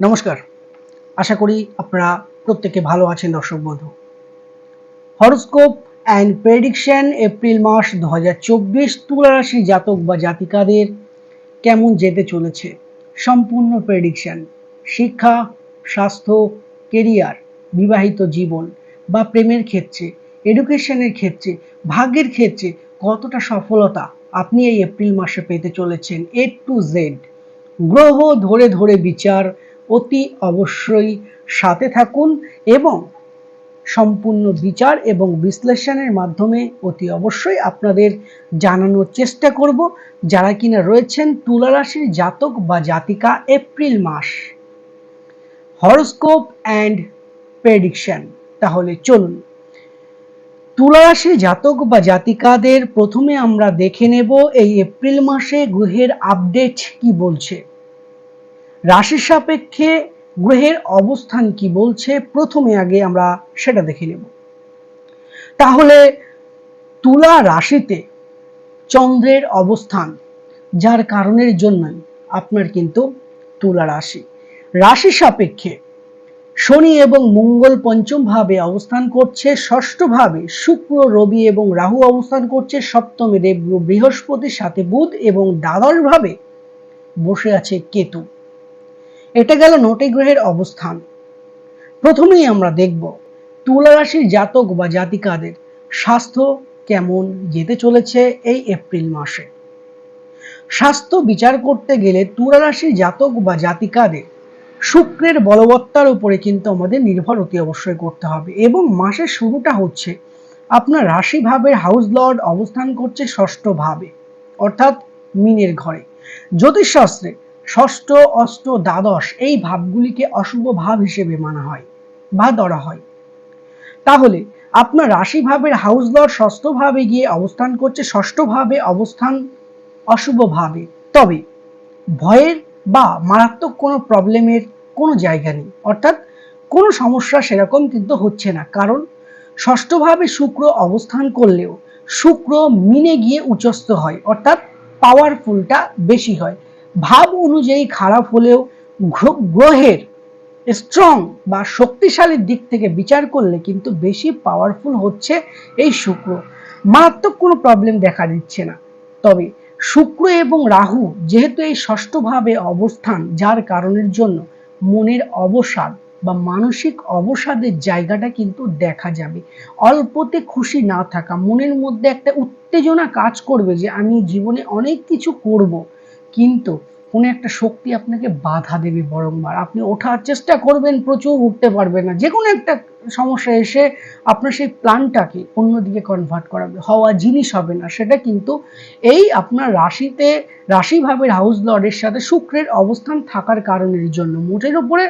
নমস্কার। আশা করি আপনারা প্রত্যেকে ভালো আছেন, দর্শক বন্ধু। হরোস্কোপ অ্যান্ড প্রেডিকশন এপ্রিল মাস দু হাজার চব্বিশ তুলা রাশি জাতক বা জাতিকাদের কেমন যেতে চলেছে? সম্পূর্ণ প্রেডিকশন, শিক্ষা, স্বাস্থ্য, কেরিয়ার, বিবাহিত জীবন বা প্রেমের ক্ষেত্রে, এডুকেশনের ক্ষেত্রে, ভাগ্যের ক্ষেত্রে কতটা সফলতা আপনি এই এপ্রিল মাসে পেতে চলেছেন এ টু জেড। গ্রহ ধরে ধরে বিচার অতি অবশ্যই সাথে থাকুন এবং সম্পূর্ণ বিচার এবং বিশ্লেষণের মাধ্যমে অতি অবশ্যই আপনাদের জানানোর চেষ্টা করব যারা কিনা রয়েছেন তুলা রাশির জাতক বা জাতিকা April mass. Horoscope and prediction. তাহলে চলুন। তুলা রাশির জাতক বা জাতিকাদের প্রথমে আমরা দেখে নেব এই এপ্রিল মাসে গ্রহের আপডেট কি বলছে। রাশির সাপেক্ষে গ্রহের অবস্থান কি বলছে? প্রথমে আগে আমরা সেটা দেখে নেব। তাহলে তুলা রাশিতে চন্দ্রের অবস্থান, যার কারণের জন্যই আপনার কিন্তু তুলা রাশি। রাশি সাপেক্ষে শনি এবং মঙ্গল পঞ্চম ভাবে অবস্থান করছে, ষষ্ঠ ভাবে শুক্র, রবি এবং রাহু অবস্থান করছে, সপ্তমে দেব বৃহস্পতির সাথে বুধ এবং দ্বাদশ ভাবে বসে আছে কেতু। এটা গেল নটি গ্রহের অবস্থান। প্রথমেই আমরা দেখব তুলা রাশির জাতক বা জাতিকাদের স্বাস্থ্য কেমন যেতে চলেছে এই এপ্রিল মাসে। স্বাস্থ্য বিচার করতে গেলে তুলা রাশির জাতক বা জাতিকাদের শুক্রের বলবত্তার উপরে কিন্তু আমাদের নির্ভর অতি অবশ্যই করতে হবে এবং মাসের শুরুটা হচ্ছে আপনার রাশি ভাবের হাউস লর্ড অবস্থান করছে ষষ্ঠ ভাবে, অর্থাৎ মিনের ঘরে। জ্যোতিষশাস্ত্রে ষষ্ঠ, অষ্ট, দ্বাদশ এই ভাবগুলিকে অশুভ ভাব হিসেবে মানা হয় বা ধরা হয়। তাহলে আপনার রাশি ভাবের হাউস লর্ড ষষ্ঠ ভাবে গিয়ে অবস্থান করছে ষষ্ঠ ভাবে অবস্থান অশুভ ভাবে। তবে ভয়ের বা মারাত্মক কোনো প্রবলেমের কোনো জায়গা নেই। অর্থাৎ কোনো সমস্যা সেরকম কিন্তু হচ্ছে না। কারণ ষষ্ঠভাবে শুক্র অবস্থান করলেও শুক্র মিনে গিয়ে উচ্চস্থ হয়। অর্থাৎ পাওয়ারফুলটা বেশি হয়। ভাব অনুযায়ী খারাপ হলেও গ্রহের স্ট্রং বা শক্তিশালীর দিক থেকে বিচার করলে কিন্তু বেশি পাওয়ারফুল হচ্ছে এই শুক্র। মারাত্মক কোনো প্রবলেম দেখা দিচ্ছে না। তবে শুক্র এবং রাহু যেহেতু এই ষষ্ঠভাবে অবস্থান, যার কারণের জন্য মনের অবসাদ বা মানসিক অবসাদের জায়গাটা কিন্তু দেখা যাবে। অল্পতে খুশি না থাকা, মনের মধ্যে একটা উত্তেজনা কাজ করবে যে, আমি জীবনে অনেক কিছু করব। কিন্তু কোনো একটা শক্তি আপনাকে বাধা দেবে বরংবার। আপনি ওঠার চেষ্টা করবেন, প্রচুর উঠতে পারবেন না। যে কোনো একটা সমস্যা এসে আপনার সেই প্ল্যানটাকে অন্যদিকে কনভার্ট করাবে। হওয়া জিনিস হবে না। সেটা কিন্তু এই আপনার রাশিতে, রাশিভাবের হাউস লর্ডের সাথে শুক্রের অবস্থান থাকার কারণের জন্য। মোটের উপরে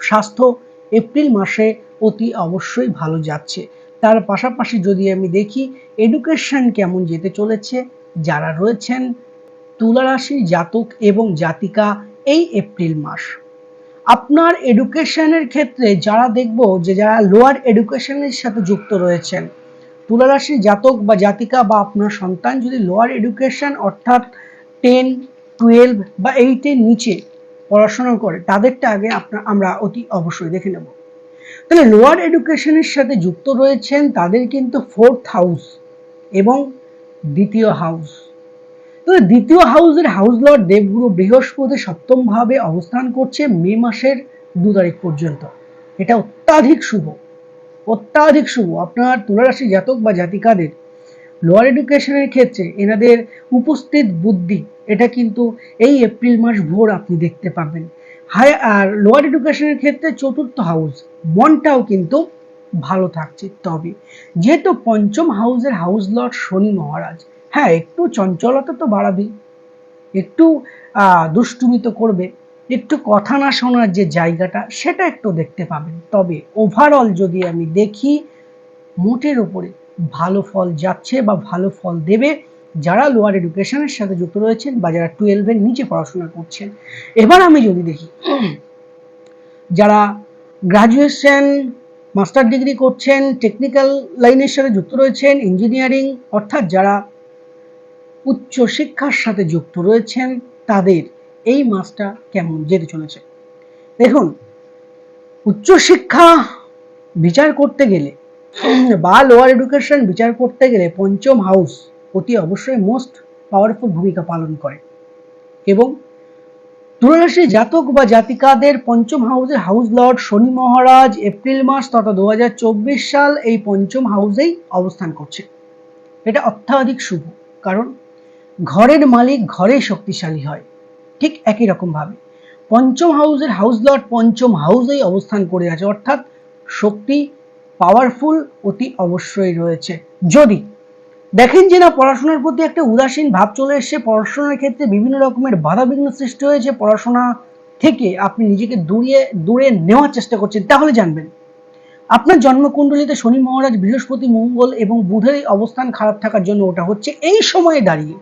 স্বাস্থ্য এপ্রিল মাসে অতি অবশ্যই ভালো যাচ্ছে। তার পাশাপাশি যদি আমি দেখি এডুকেশন কেমন যেতে চলেছে, যারা রয়েছেন তুলা রাশির জাতক এবং জাতিকা এই এপ্রিল মাস। আপনার এডুকেশনের ক্ষেত্রে যারা দেখব যে যারা লোয়ার এডুকেশনের সাথে যুক্ত রয়েছেন তুলা রাশির জাতক বা জাতিকা বা আপনার সন্তান যদি লোয়ার এডুকেশন অর্থাৎ টেন, টুয়েলভ বা এইটের নিচে পড়াশোনা করে, তাদেরটা আগে আপনার আমরা অতি অবশ্যই দেখে নেব। তাহলে লোয়ার এডুকেশনের সাথে যুক্ত রয়েছেন তাদের কিন্তু ফোর্থ হাউস এবং দ্বিতীয় হাউস। তবে দ্বিতীয় হাউসের হাউস লর্ড দেবগুরু বৃহস্পতি সপ্তম ভাবে অবস্থান করছে মে মাসের দু তারিখ পর্যন্ত। এটা অত্যাধিক শুভ। অত্যাধিক শুভ। আপনার তুলারাশি জাতক বা জাতিকাদের লোয়ার এডুকেশনের ক্ষেত্রে এনাদের উপস্থিত বুদ্ধি, এটা কিন্তু এই এপ্রিল মাস ভোর আপনি দেখতে পাবেন। হাই আর লোয়ার এডুকেশনের ক্ষেত্রে চতুর্থ হাউস, মনটাও কিন্তু ভালো থাকছে তবে। যেহেতু পঞ্চম হাউসের হাউস লর্ড শনি মহারাজ হ্যাঁ একটু চঞ্চলতা তো বাড়াবে একটু দুষ্টুমি তো করবে। একটু কথা না শোনার যে জায়গাটা, সেটা একটু দেখতে পাবেন। তবে ওভারঅল যদি আমি দেখি, মোটের উপরে ভালো ফল যাচ্ছে বা ভালো ফল দেবে যারা লোয়ার এডুকেশনের সাথে যুক্ত রয়েছেন বা যারা টুয়েলভের নিচে পড়াশোনা করছেন। এবার আমি যদি দেখি, যারা গ্রাজুয়েশন মাস্টার ডিগ্রি করছেন টেকনিক্যাল লাইনের সাথে যুক্ত রয়েছেন ইঞ্জিনিয়ারিং অর্থাৎ যারা উচ্চ শিক্ষার সাথে যুক্ত রয়েছেন তাদের এই মাসটা কেমন যেতে চলেছে? দেখুন উচ্চশিক্ষা বিচার করতে গেলে, বা লোয়ার এডুকেশন বিচার করতে গেলে পঞ্চম হাউস অতি অবশ্যই মোস্ট পাওয়ারফুল ভূমিকা পালন করে। এবং তুলারাশি জাতক বা জাতিকাদের পঞ্চম হাউসের হাউস লর্ড শনি মহারাজ এপ্রিল মাস তথা দু হাজার চব্বিশ সাল এই পঞ্চম হাউসেই অবস্থান করছে। এটা অত্যাধিক শুভ, কারণ ঘরের মালিক ঘরে শক্তিশালী হয়। ঠিক একই রকম ভাবে। পঞ্চম হাউসের হাউস লর্ড পঞ্চম হাউসেই অবস্থান করে আছে, অর্থাৎ শক্তি পাওয়ারফুল অতি অবশ্যই রয়েছে। যদি দেখেন যে না, পড়াশোনার প্রতি একটা উদাসীন ভাব চলে এসছে, পড়াশোনার ক্ষেত্রে বিভিন্ন রকমের বাধা বিঘ্ন সৃষ্টি হয়েছে, পড়াশোনা থেকে আপনি নিজেকে দূরে দূরে নেওয়ার চেষ্টা করছেন, তাহলে জানবেন। আপনার জন্মকুণ্ডলিতে শনি মহারাজ বৃহস্পতি মঙ্গল এবং বুধের অবস্থান খারাপ থাকার জন্য ওটা হচ্ছে এই সময়ে দাঁড়িয়ে।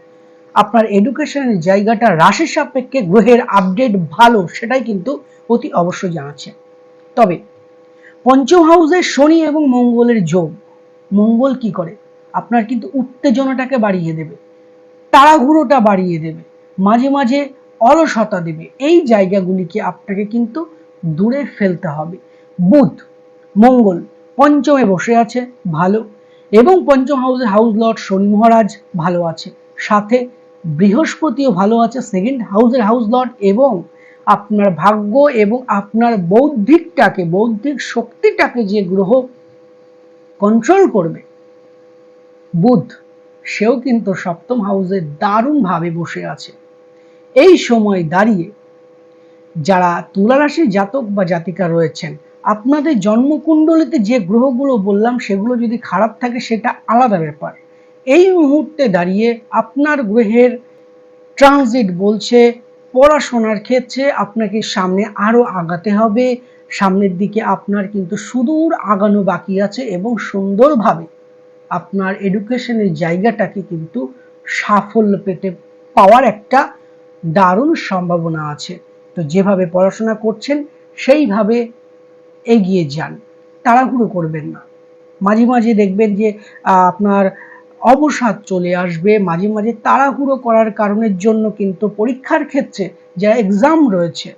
আপনার এডুকেশনের জায়গাটা রাশির সাপেক্ষে গ্রহের আপডেট ভালো, সেটাই কিন্তু অতি অবশ্যই জানাচ্ছে। তবে পঞ্চম হাউসে শনি এবং মঙ্গলের যোগ, মঙ্গল কি করে? আপনার কিন্তু উত্তেজনাটাকে বাড়িয়ে দেবে, তাড়াহুড়োটা বাড়িয়ে দেবে, মাঝে মাঝে অলসতা দেবে। এই জায়গাগুলিকে আপনাকে কিন্তু দূরে ফেলতে হবে। বুধ, মঙ্গল পঞ্চমে বসে আছে, ভালো। এবং পঞ্চম হাউসের হাউস লর্ড শনি মহারাজ ভালো আছে। সাথে বৃহস্পতিও ভালো আছে সেকেন্ড হাউসের হাউস লর্ড এবং আপনার ভাগ্য এবং আপনার বৌদ্ধিকটাকে, বৌদ্ধিক শক্তিটাকে যে গ্রহ কন্ট্রোল করবে, বুধ, সেও কিন্তু সপ্তম হাউসে দারুণভাবে বসে আছে। এই সময় দাঁড়িয়ে যারা তুলা রাশির জাতক বা জাতিকা রয়েছেন, আপনাদের জন্মকুণ্ডলিতে যে গ্রহগুলো বললাম, সেগুলো যদি খারাপ থাকে, সেটা আলাদা ব্যাপার। এই মুহূর্তে দাঁড়িয়ে আপনার গ্রহের ট্রানজিট বলছে, পড়াশোনার ক্ষেত্রে আপনাকে সামনে আরও আগাতে হবে। সামনের দিকে আপনার কিন্তু সুদূর আগানো বাকি আছে এবং সুন্দরভাবে আপনার এডুকেশনের জায়গাটাকে কিন্তু সাফল্য পেতে পাওয়ার একটা দারুণ সম্ভাবনা আছে। তো যেভাবে পড়াশোনা করছেন, সেইভাবে এগিয়ে যান। তাড়াহুড়ো করবেন না। মাঝে মাঝে দেখবেন যে আপনার অবসাদ চলে আসবে। মাঝে মাঝে তাড়াহুড়ো করার কারণের জন্য কিন্তু পরীক্ষার ক্ষেত্রে যা এক্সাম রয়েছে,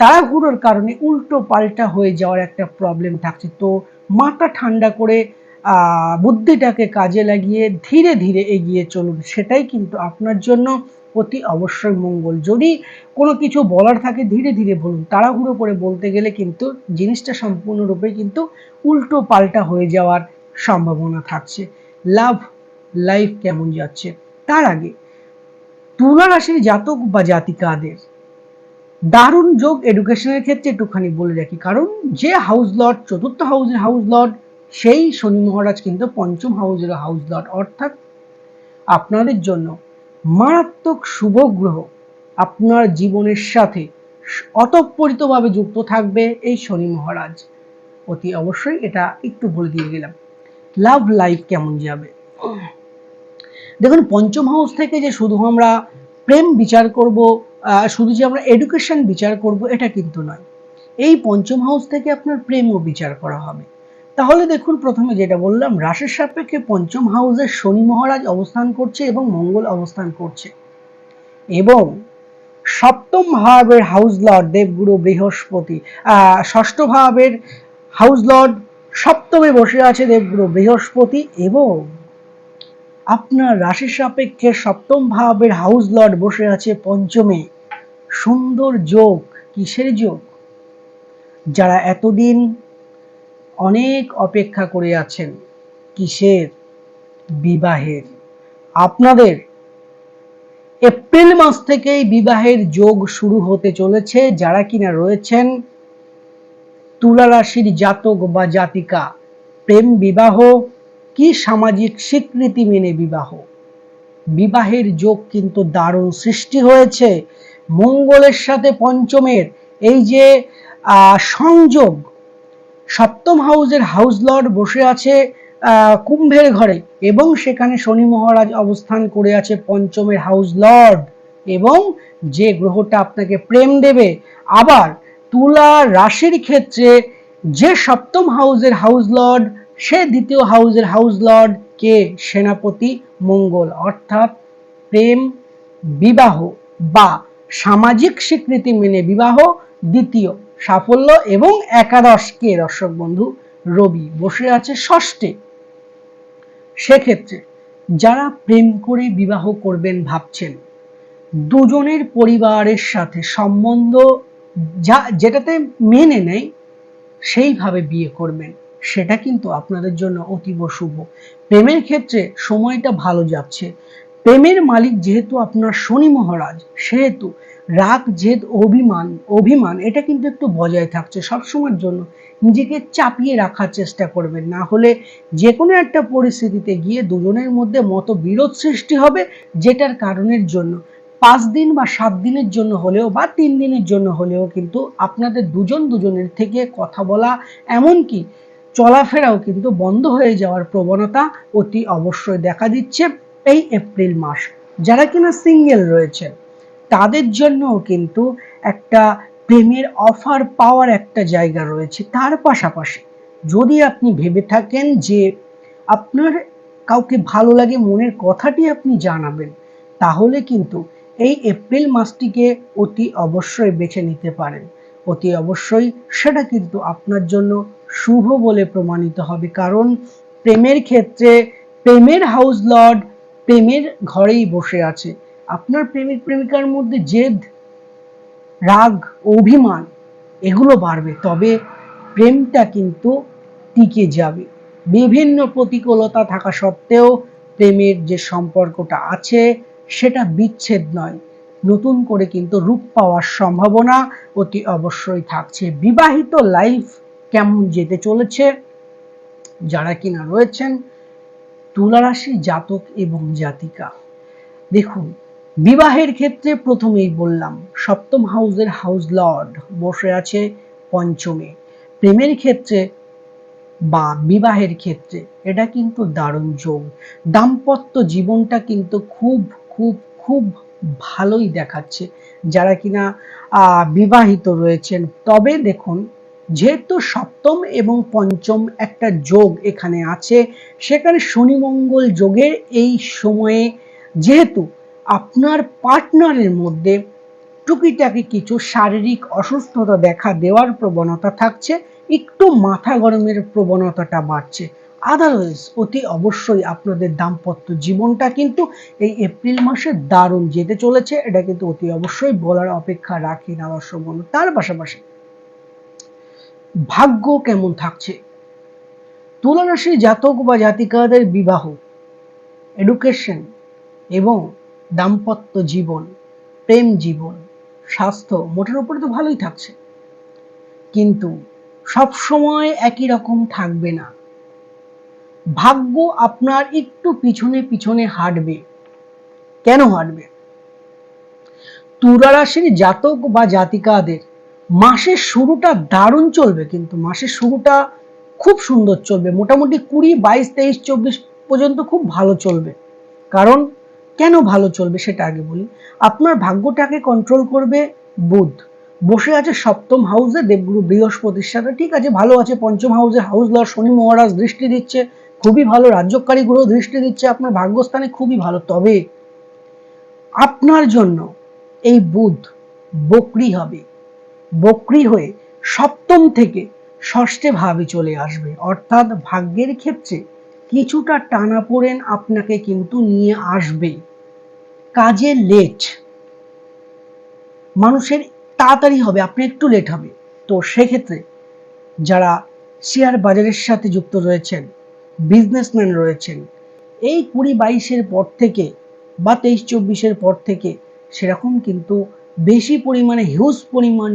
তাড়াহুড়োর কারণে উল্টো পাল্টা হয়ে যাওয়ার একটা প্রবলেম থাকছে। তো মাথা ঠান্ডা করে বুদ্ধিটাকে কাজে লাগিয়ে ধীরে ধীরে এগিয়ে চলুন। সেটাই কিন্তু আপনার জন্য অতি অবশ্যই মঙ্গল। যদি কোনো কিছু বলার থাকে, ধীরে ধীরে বলুন। তাড়াহুড়ো করে বলতে গেলে কিন্তু জিনিসটা সম্পূর্ণরূপে কিন্তু উল্টো পাল্টা হয়ে যাওয়ার সম্ভাবনা থাকছে। লাভ লাইফ কেমন যাচ্ছে? তার আগে তুলা রাশির জাতক বা জাতিকাদের দারুণ যোগ এডুকেশনের ক্ষেত্রে একটুখানি বলে রাখি। কারণ যে হাউস লট চতুর্থ হাউসের হাউস লট সেই শনি মহারাজ কিন্তু পঞ্চম হাউসের হাউস লট অর্থাৎ আপনাদের জন্য মারাত্মক শুভ গ্রহ আপনার জীবনের সাথে অতঃপরিতভাবে যুক্ত থাকবে এই শনি মহারাজ। অতি অবশ্যই এটা একটু বলে দিয়ে গেলাম। লাভ লাইফ কেমন যাবে? দেখুন, পঞ্চম হাউস থেকে যে শুধু আমরা প্রেম বিচার করব শুধু যে আমরা এডুকেশন বিচার করব, এটা কিন্তু নয়। এই পঞ্চম হাউস থেকে আপনার প্রেমও বিচার করা হবে। তাহলে দেখুন, প্রথমে যেটা বললাম, রাশের সাপেক্ষে পঞ্চম হাউসে শনি মহারাজ অবস্থান করছে এবং মঙ্গল অবস্থান করছে। এবং সপ্তম ভাবের হাউস লর্ড দেবগুরু বৃহস্পতি ষষ্ঠ ভাবের হাউস লর্ড সপ্তমে বসে আছে দেবগুরু বৃহস্পতি এবং আপনার রাশির সাপেক্ষে সপ্তম ভাবের হাউস লর্ড বসে আছে পঞ্চমে। সুন্দর যোগ, কিসের যোগ? যারা এতদিন অনেক অপেক্ষা করে আছেন, কিসের? বিবাহের। আপনাদের এপ্রিল মাস থেকেই বিবাহের যোগ শুরু হতে চলেছে। যারা কিনা রয়েছেন তুলা রাশির জাতক বা জাতিকা, প্রেম বিবাহ কি সামাজিক স্বীকৃতি মেনে বিবাহ? বিবাহের যোগ কিন্তু দারুণ সৃষ্টি হয়েছে। মঙ্গলের সাথে পঞ্চমের এই যে সংযোগ, সপ্তম হাউসের হাউস লর্ড বসে আছে কুম্ভের ঘরে এবং সেখানে শনি মহারাজ অবস্থান করে আছে পঞ্চমের হাউস লর্ড এবং যে গ্রহটা আপনাকে প্রেম দেবে, আবার তুলা রাশির ক্ষেত্রে যে সপ্তম হাউসের হাউস লর্ড, সে দ্বিতীয় হাউসের হাউস লর্ড কে? সেনাপতি মঙ্গল। অর্থাৎ প্রেম, বিবাহ বা সামাজিক স্বীকৃতি মেনে বিবাহ, দ্বিতীয় সাফল্য এবং একাদশ কে? দর্শক বন্ধু, রবি বসে আছে ষষ্ঠে। সেক্ষেত্রে যারা প্রেম করে বিবাহ করবেন ভাবছেন, দুজনের পরিবারের সাথে সম্বন্ধ যা, যেটাতে মেনে নেয়, সেইভাবে বিয়ে করবেন। সেটা কিন্তু আপনাদের জন্য অতীব শুভ। প্রেমের ক্ষেত্রে সময়টা ভালো যাচ্ছে। প্রেমের মালিক যেহেতু আপনার শনি মহারাজ, সেহেতু রাগ, জেদ, অভিমান অভিমান, এটা কিন্তু একটু বজায় থাকছে। সবসময়ের জন্য নিজেকে চাপিয়ে রাখার চেষ্টা করবেন। না হলে যে কোনো একটা পরিস্থিতিতে গিয়ে দুজনের মধ্যে মতবিরোধ সৃষ্টি হবে, যেটার কারণের জন্য। পাঁচ দিন বা সাত দিনের জন্য হলেও বা তিন দিনের জন্য হলেও কিন্তু আপনাদের দুজন দুজনের থেকে কথা বলা এমনকি চলাফেরাও কিন্তু বন্ধ হয়ে যাওয়ার প্রবণতা অতি অবশ্যই দেখা দিচ্ছে এই এপ্রিল মাস। যারা কিনা সিঙ্গেল রয়েছে, তাদের জন্যও কিন্তু একটা প্রেমের অফার পাওয়ার একটা জায়গা রয়েছে। তার পাশাপাশি যদি আপনি ভেবে থাকেন যে আপনার কাউকে ভালো লাগে, মনের কথাটি আপনি জানাবেন, তাহলে কিন্তু এই এপ্রিল মাসটিকে অতি অবশ্যই বেছে নিতে পারেন। অতি অবশ্যই সেটা কিন্তু আপনার জন্য শুভ বলে প্রমাণিত হবে। কারণ প্রেমের ক্ষেত্রে প্রেমের হাউস লর্ড প্রেমের ঘরেই বসে আছে। আপনার প্রেমিক প্রেমিকার মধ্যে জেদ, রাগ, অভিমান এগুলো বাড়বে। তবে প্রেমটা কিন্তু টিকে যাবে। বিভিন্ন প্রতিকূলতা থাকা সত্ত্বেও প্রেমের যে সম্পর্কটা আছে সেটা বিচ্ছেদ নয়। নতুন করে কিন্তু রূপ পাওয়ার সম্ভাবনা অতি অবশ্যই থাকছে। বিবাহিত লাইফ কেমন যেতে চলেছে? যারা কিনা রয়েছেন তুলারাশি জাতক এবং জাতিকা। দেখুন, বিবাহের ক্ষেত্রে প্রথমেই বললাম, সপ্তম হাউসের হাউস লর্ড বসে আছে পঞ্চমে। প্রেমের ক্ষেত্রে বা বিবাহের ক্ষেত্রে এটা কিন্তু দারুণ যোগ। দাম্পত্য জীবনটা কিন্তু খুব খুব খুব ভালোই দেখাচ্ছে। যারা কিনা বিবাহিত রয়েছেন, তবে দেখুন, যেহেতু সপ্তম এবং পঞ্চম একটা যোগ এখানে আছে, সেখানে শনি মঙ্গল যোগের এই সময়ে যেহেতু আপনার পার্টনারের মধ্যে টুকিটাকি কিছু শারীরিক অসুস্থতা দেখা দেওয়ার প্রবণতা থাকছে, একটু মাথা গরমের প্রবণতাটা বাড়ছে। আদারওয়াইজ অতি অবশ্যই আপনাদের দাম্পত্য জীবনটা কিন্তু এই এপ্রিল মাসে দারুণ যেতে চলেছে। এটা কিন্তু অতি অবশ্যই বলার অপেক্ষা রাখি না দর্শক বন্ধু তার পাশাপাশি ভাগ্য কেমন থাকছে? তুলারাশি জাতক বা জাতিকাদের বিবাহ এডুকেশন এবং দাম্পত্য জীবন, প্রেম জীবন, স্বাস্থ্য মোটের উপরে তো ভালোই থাকছে। কিন্তু সব সময় একই রকম থাকবে না। ভাগ্য আপনার একটু পিছনে পিছনে হাঁটবে। কেন হাঁটবে? তুলা রাশির জাতক বা জাতিকাদের মাসের শুরুটা দারুণ চলবে কিন্তু মাসের শুরুটা খুব সুন্দর চলবে। মোটামুটি কুড়ি, বাইশ, তেইশ, চব্বিশ পর্যন্ত খুব ভালো চলবে। কারণ কেন ভালো চলবে সেটা আগে বলি। আপনার ভাগ্যটাকে কন্ট্রোল করবে বুধ। বসে আছে সপ্তম হাউসে দেবগুরু বৃহস্পতির সাথে, ঠিক আছে, ভালো আছে, পঞ্চম হাউসে হাউস লর শনি, মহারাজ দৃষ্টি দিচ্ছে। খুবই ভালো, রাজ্যকারী গ্রহ দৃষ্টি দিচ্ছে, আপনার ভাগ্যস্থানে খুবই ভালো। তবে আপনার জন্য এই বুধ বকরি হবে। বকরি হয়ে সপ্তম থেকে ষষ্ঠে ভাবে চলে আসবে। অর্থাৎ ভাগ্যের ক্ষেত্রে কিছুটা টানা পড়েন আপনাকে কিন্তু নিয়ে আসবে। কাজে লেট মানুষের তাড়াতাড়ি হবে, আপনি একটু লেট হবে। তো সেক্ষেত্রে যারা শেয়ার বাজারের সাথে যুক্ত রয়েছেন বিজনেসম্যান রয়েছেন। এই কুড়ি বাইশের পর থেকে বা তেইশ চব্বিশের পর থেকে সেরকম কিন্তু বেশি পরিমাণে হিউজ পরিমাণ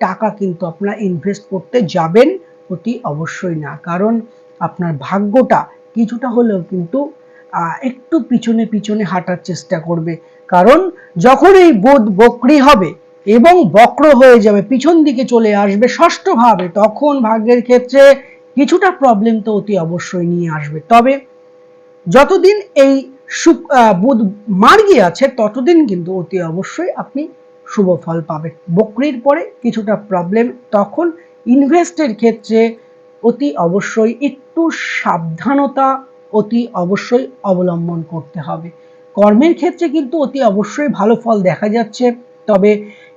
টাকা কিন্তু আপনারা ইনভেস্ট করতে যাবেন অতি অবশ্যই না। কারণ আপনার ভাগ্যটা কিছুটা হলেও কিন্তু একটু পিছনে পিছনে হাঁটার চেষ্টা করবে। কারণ যখন এই বোধ বকরি হবে এবং বক্র হয়ে যাবে, পিছন দিকে চলে আসবে ষষ্ঠভাবে তখন ভাগ্যের ক্ষেত্রে কিছুটা প্রবলেম তো অতি অবশ্যই নিয়ে আসবে। তবে যতদিন এই বুধ মার্গি আছে, ততদিন কিন্তু অতি অবশ্যই আপনি শুভ ফল পাবেন। বকরির পরে কিছুটা প্রবলেম তখন ইনভেস্টের ক্ষেত্রে অতি অবশ্যই একটু সাবধানতা অতি অবশ্যই অবলম্বন করতে হবে। কর্মের ক্ষেত্রে কিন্তু অতি অবশ্যই ভালো ফল দেখা যাচ্ছে, তবে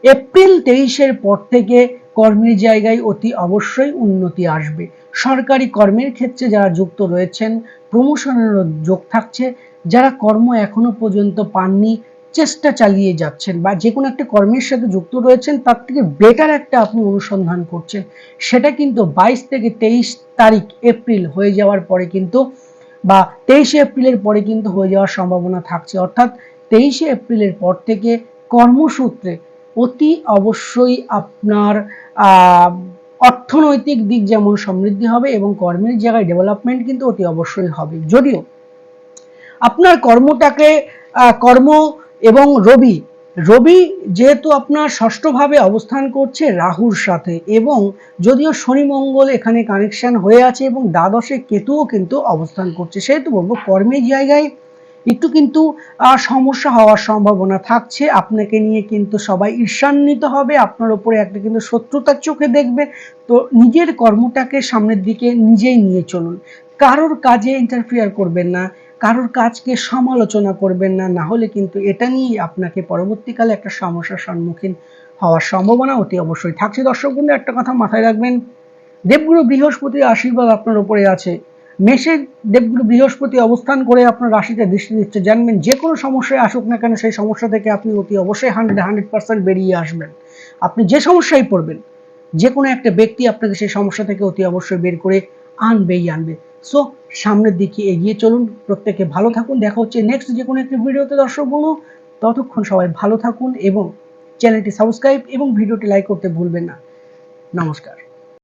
এপ্রিল তেইশের পর থেকে কর্মের জায়গায় অতি অবশ্যই উন্নতি আসবে। সরকারি কর্মের ক্ষেত্রে যারা যুক্ত রয়েছেন প্রমোশনেরও যোগ থাকছে। যারা কর্ম এখনও পর্যন্ত পাননি, চেষ্টা চালিয়ে যাচ্ছেন বা যে কোনো একটা কর্মের সাথে যুক্ত রয়েছেন, তার থেকে বেটার একটা আপনি অনুসন্ধান করছেন। সেটা কিন্তু বাইশ থেকে তেইশ তারিখ এপ্রিল হয়ে যাওয়ার পরে কিন্তু বা তেইশে এপ্রিলের পরে কিন্তু হয়ে যাওয়ার সম্ভাবনা থাকছে। অর্থাৎ তেইশে এপ্রিলের পর থেকে কর্মসূত্রে অতি অবশ্যই আপনার অর্থনৈতিক দিক যেমন সমৃদ্ধি হবে এবং কর্মের জায়গায় ডেভেলপমেন্ট কিন্তু অতি অবশ্যই হবে। যদিও আপনার কর্মটাকে কর্ম এবং রবি রবি যেহেতু আপনার ষষ্ঠভাবে অবস্থান করছে রাহুর সাথে এবং যদিও শনি মঙ্গল এখানে কানেকশন হয়ে আছে এবং দ্বাদশে কেতুও কিন্তু অবস্থান করছে, সেহেতু বলব কর্মের জায়গায় একটু কিন্তু সমস্যা হওয়ার সম্ভাবনা থাকছে। আপনাকে নিয়ে কিন্তু সবাই ঈর্ষান্বিত হবে। আপনার উপরে একটা কিন্তু শত্রুতার চোখে দেখবে। তো নিজের কর্মটাকে সামনের দিকে নিজেই নিয়ে চলুন। কারোর কাজে ইন্টারফিয়ার করবেন না। কারোর কাজকে সমালোচনা করবেন না। না হলে কিন্তু এটা নিয়ে আপনাকে পরবর্তীকালে একটা সমস্যার সম্মুখীন হওয়ার সম্ভাবনা অতি অবশ্যই থাকছে। দর্শক বন্ধু, একটা কথা মাথায় রাখবেন। দেবগুরু বৃহস্পতির আশীর্বাদ আপনার উপরে আছে। মেষে দেবগুরু বৃহস্পতি অবস্থান করে আপনার রাশিতে দৃষ্টি দিচ্ছে, জানবেন যে কোনো সমস্যায় আসুক না কেন সেই সমস্যা থেকে আপনি অতি অবশ্যই হান্ড্রেড হান্ড্রেড পার্সেন্ট বেরিয়ে আসবেন। আপনি যে সমস্যায় পড়বেন, যে কোনো একটা ব্যক্তি আপনাকে সেই সমস্যা থেকে অতি অবশ্যই বের করে আনবেই আনবে। সো সামনের দিকে এগিয়ে চলুন, প্রত্যেকে ভালো থাকুন। দেখা হচ্ছে নেক্সট যে কোনো একটি ভিডিওতে, দর্শক বন্ধু। ততক্ষণ সবাই ভালো থাকুন এবং চ্যানেলটি সাবস্ক্রাইব এবং ভিডিওটি লাইক করতে ভুলবেন না। নমস্কার।